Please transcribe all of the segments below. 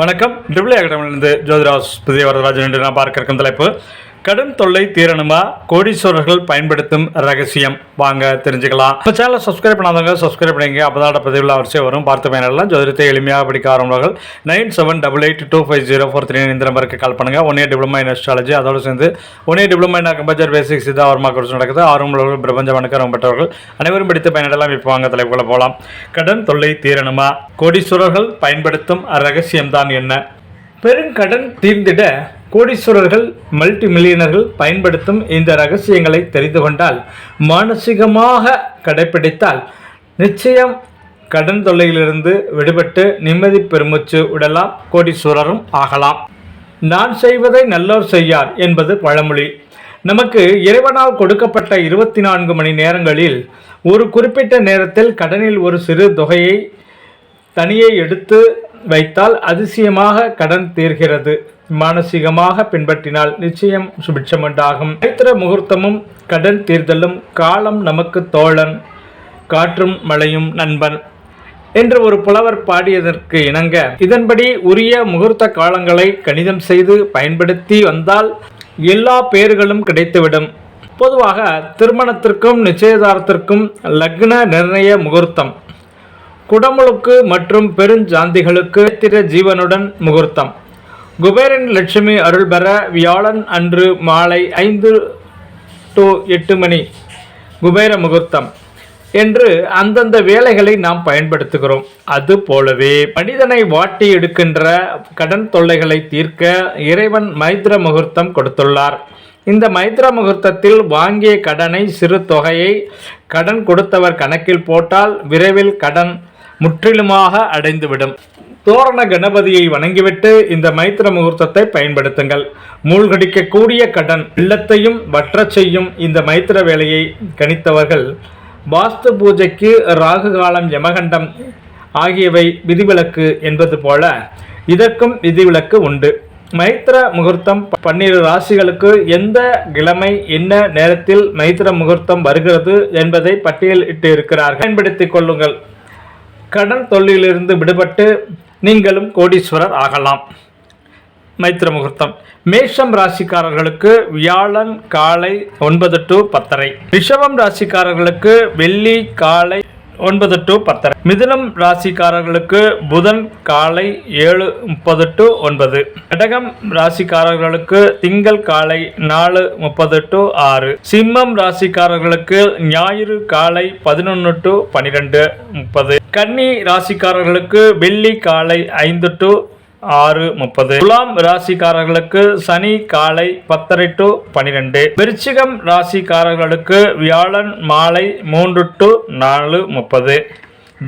வணக்கம். ட்ரிபிள் அகாடமிலிருந்து ஜோதிராஸ் புதிய வரதராஜன் என்று நான் பார்க்க இருக்கும் தலைப்பு. கடன் தொல்லை தீரணுமா? கோடீஸ்வரர்கள் பயன்படுத்தும் ரகசியம். வாங்க தெரிஞ்சுக்கலாம். இப்போ சேனலை சப்ஸ்கிரைப் பண்ணாதவங்க சப்ஸ்கிரைப் பண்ணிங்க அப்போ தான் பதிவில் அவசியம் வரும். பார்த்து பயனெல்லாம் ஜோதிடத்தை எளிமையாக படிக்க ஆரம்பர்கள் nine seven double eight two five zero four three இந்த நம்பருக்கு கால் பண்ணுங்கள் one year diploma in astrology அதோடு சேர்ந்து one year diploma in compulsory basics இதாக வர்மா கோர்ஸ் நடக்குது. ஆர்வமுள்ளவர்கள் பிரபஞ்ச வணக்கம் பெற்றவர்கள் அனைவரும் படித்து பயனெல்லாம் இப்போ வாங்க தலைப்புகளை போகலாம் கடன் தொல்லை தீரணுமா? கோடீஸ்வரர்கள் பயன்படுத்தும் ரகசியம்தான் என்ன? பெருங்கடன் தீர்ந்திட கோடீஸ்வரர்கள் மல்டி மில்லியனர்கள் பயன்படுத்தும் இந்த ரகசியங்களை தெரிந்து கொண்டால் மானசீகமாக கடைப்பிடித்தால் நிச்சயம் கடன் தொல்லையிலிருந்து விடுபட்டு நிம்மதி பெருமூச்சு விடலாம் கோடீஸ்வரரும் ஆகலாம். நான் செய்வதை நல்லோர் செய்யார் என்பது பழமொழி. நமக்கு இறைவனால் கொடுக்கப்பட்ட இருபத்தி நான்கு மணி நேரங்களில் ஒரு குறிப்பிட்ட நேரத்தில் கடனில் ஒரு சிறு தொகையை தனியே எடுத்து வைத்தால் அதிசயமாக கடன் தீர்கிறது. மானசீகமாக பின்பற்றினால் நிச்சயம் சுபிட்சம் உண்டாகும். நேத்திர முகூர்த்தமும் கடன் தீர்தலும் காலம் நமக்கு தோழன் காற்றும் மழையும் நண்பன் என்று ஒரு புலவர் பாடியதற்கு இணங்க இதன்படி உரிய முகூர்த்த காலங்களை கணிதம் செய்து பயன்படுத்தி வந்தால் எல்லா பேர்களும் கிடைத்துவிடும். பொதுவாக திருமணத்திற்கும் நிச்சயதாரத்திற்கும் லக்ன நிர்ணய முகூர்த்தம். குடமுழுக்கு மற்றும் பெருஞ்சாந்திகளுக்கு திர ஜீவனுடன் முகூர்த்தம். குபேரன் லட்சுமி அருள் பெற வியாழன் அன்று மாலை ஐந்து டு எட்டு மணி குபேர முகூர்த்தம் என்று அந்தந்த வேலைகளை நாம் பயன்படுத்துகிறோம். அது போலவே மனிதனை வாட்டி எடுக்கின்ற கடன் தொல்லைகளை தீர்க்க இறைவன் மைத்ர முகூர்த்தம் கொடுத்துள்ளார். இந்த மைத்ர முகூர்த்தத்தில் வாங்கிய கடனை சிறு தொகையை கடன் கொடுத்தவர் கணக்கில் போட்டால் விரைவில் கடன் முற்றிலுமாக அடைந்துவிடும். தோரண கணபதியை வணங்கிவிட்டு இந்த மைத்திர முகூர்த்தத்தை பயன்படுத்துங்கள். மூழ்கடிக்கக்கூடிய கடன் இல்லத்தையும் வற்றச் செய்யும் இந்த மைத்திர வேலையை கணித்தவர்கள் வாஸ்து பூஜைக்கு ராகு காலம் யமகண்டம் ஆகியவை விதிவிலக்கு என்பது போல இதற்கும் விதிவிலக்கு உண்டு. மைத்திர முகூர்த்தம் பன்னிரு ராசிகளுக்கு எந்த கிழமை என்ன நேரத்தில் மைத்திர முகூர்த்தம் வருகிறது என்பதை பட்டியலிட்டு இருக்கிறார்கள் பயன்படுத்திக் கொள்ளுங்கள். கடன் தொல்லிலிருந்து விடுபட்டு நீங்களும் கோடீஸ்வரர் ஆகலாம். மைத்திர முகூர்த்தம். மேஷம் ராசிக்காரர்களுக்கு வியாழன் காலை ஒன்பது டு பத்தரை. ரிஷபம் ராசிக்காரர்களுக்கு வெள்ளி காலை ஒன்பது டு பத்தரை. மிதுனம் ராசிக்காரர்களுக்கு புதன் காலை ஏழு முப்பது டு ஒன்பது. கடகம் ராசிக்காரர்களுக்கு திங்கள் காலை நாலு முப்பது டு ஆறு. சிம்மம் ராசிக்காரர்களுக்கு ஞாயிறு காலை பதினொன்று டு பனிரெண்டு முப்பது. கன்னி ராசிக்காரர்களுக்கு வெள்ளி காலை ஐந்து டு ஆறு முப்பது. துலாம் ராசிக்காரர்களுக்கு சனி காலை பத்தரை டு பனிரெண்டு. விருச்சிகம் ராசிக்காரர்களுக்கு வியாழன் மாலை மூன்று டு நாலு முப்பது.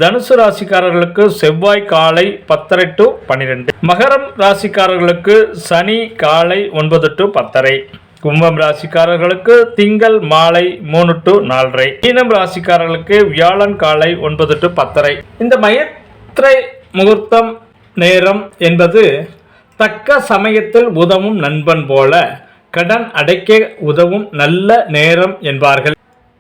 தனுசு ராசிக்காரர்களுக்கு செவ்வாய் காலை பத்தரை டு பனிரெண்டு. மகரம் ராசிக்காரர்களுக்கு சனி காலை ஒன்பது டு பத்தரை. கும்பம் ராசிக்காரர்களுக்கு திங்கள் மாலை மூணு டு நாலரை. மீனம் ராசிக்காரர்களுக்கு வியாழன் காலை ஒன்பது டு பத்தரை. இந்த மயத்திரை முகூர்த்தம் நேரம் என்பது தக்க சமயத்தில் உதவும் நண்பன் போல கடன் அடைக்க உதவும் நல்ல நேரம் என்பார்கள்.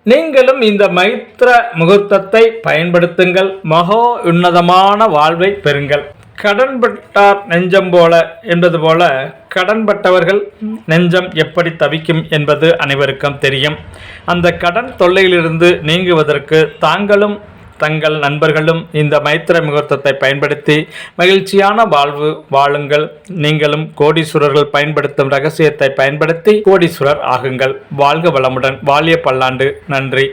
நீங்களும் இந்த மைத்திர முகூர்த்தத்தை பயன்படுத்துங்கள். மகோ உன்னதமான வாழ்வை பெறுங்கள். கடன்பட்டார் நெஞ்சம் போல என்பது போல கடன்பட்டவர்கள் நெஞ்சம் எப்படி தவிக்கும் என்பது அனைவருக்கும் தெரியும். அந்த கடன் தொல்லையிலிருந்து நீங்குவதற்கு தாங்களும் தங்கள் நண்பர்களும் இந்த மைத்திர முகூர்த்தத்தை பயன்படுத்தி மகிழ்ச்சியான வாழ்வு வாழுங்கள். நீங்களும் கோடீஸ்வரர்கள் பயன்படுத்தும் ரகசியத்தை பயன்படுத்தி கோடீஸ்வரர் ஆகுங்கள். வாழ்க வளமுடன். வாழிய பல்லாண்டு. நன்றி.